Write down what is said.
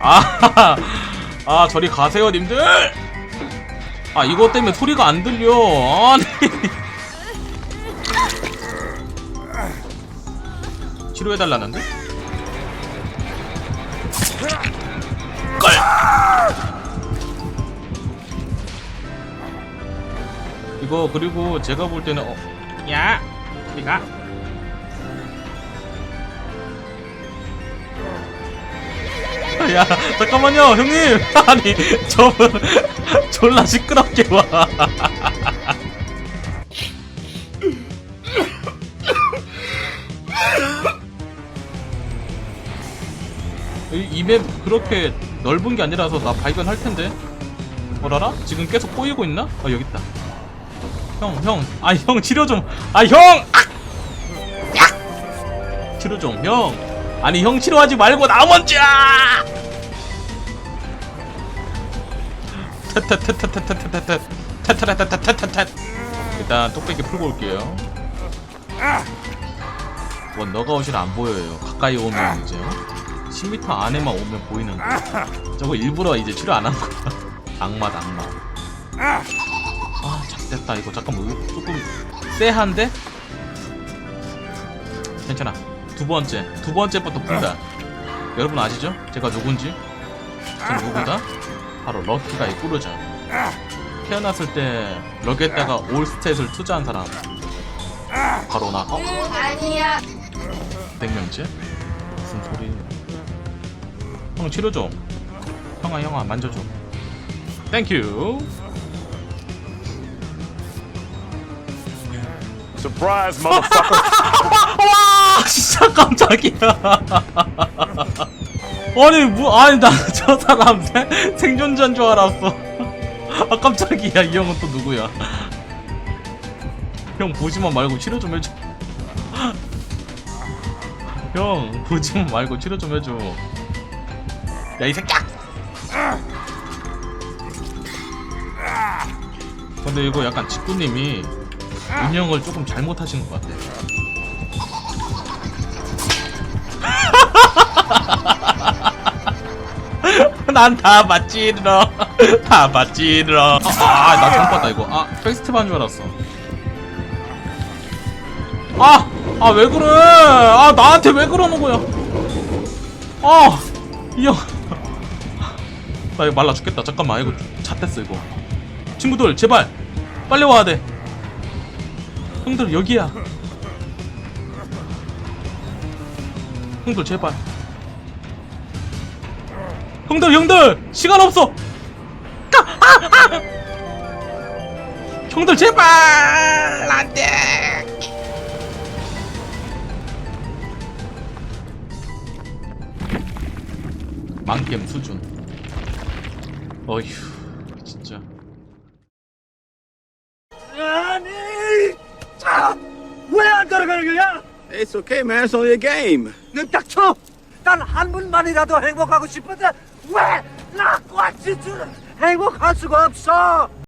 아, 아 저리 가세요 님들 아 이거 때문에 소리가 안 들려 아니 치료해달라는데? 걸! 이거 그리고 제가 볼 때는 어, 야 우리가 야 잠깐만요 형님. 아니 저 졸라 시끄럽게 와. 이맵 그렇게 넓은 게 아니라서 나 발견할 텐데. 뭐라라? 지금 계속 꼬이고 있나? 어 여기 있다. 형 형 아형 아, 치료 좀아형! 아! 치료 좀형! 아니 형 치료하지 말고 나 먼저! 일단 똑배기 풀고 올게요 뭐 너가웃이 안 보여요 가까이 오면 이제 10m 안에만 오면 보이는데 저거 일부러 이제 치료 안 한 거야 악마 악마 아 작됐다 이거 잠깐만 조금 쎄한데? 괜찮아 두 번째 두 번째부터 푼다. 여러분 아시죠? 제가 누군지? 전 누구다? 바로 럭키가 이 꾸르죠. 태어났을 때 럭에다가 올 스탯을 투자한 사람. 바로 나. 어? 아니야. 백명째? 무슨 소리? 형 치료 좀. 형아 형아 만져줘. 땡큐. Surprise, motherfucker. 와 진짜 깜짝이야. 아니 뭐 아니 나 저 사람 생- 생존자인 줄 알았어. 아 깜짝이야 이 형은 또 누구야? 형 보지만 말고 치료 좀 해줘. 형 보지만 말고 치료 좀 해줘. 야 이 새끼야. 근데 이거 약간 직구님이 운영을 조금 잘못하신 것 같아. 난 다 맞지러. 다 맞지러. 아나 잘못 봤다 이거. 아 페스티벌인 줄 알았어. 아아 왜 그래? 아 나한테 왜 그러는 거야? 아이형나 이거 말라 죽겠다. 잠깐만 이거 잣됐어 이거. 친구들 제발. 빨리 와야 돼. 형들 여기야 형들 제발 형들 형들 시간 없어 까! 아! 아! 형들 제발 안돼 망겜 수준 어휴 진짜 왜안 따라가는 거야? It's okay, man. It's only a game. 넌 닥쳐! 난 한 분만이라도 행복하고 싶은데 왜 나과 지주는 행복할 수가 없어?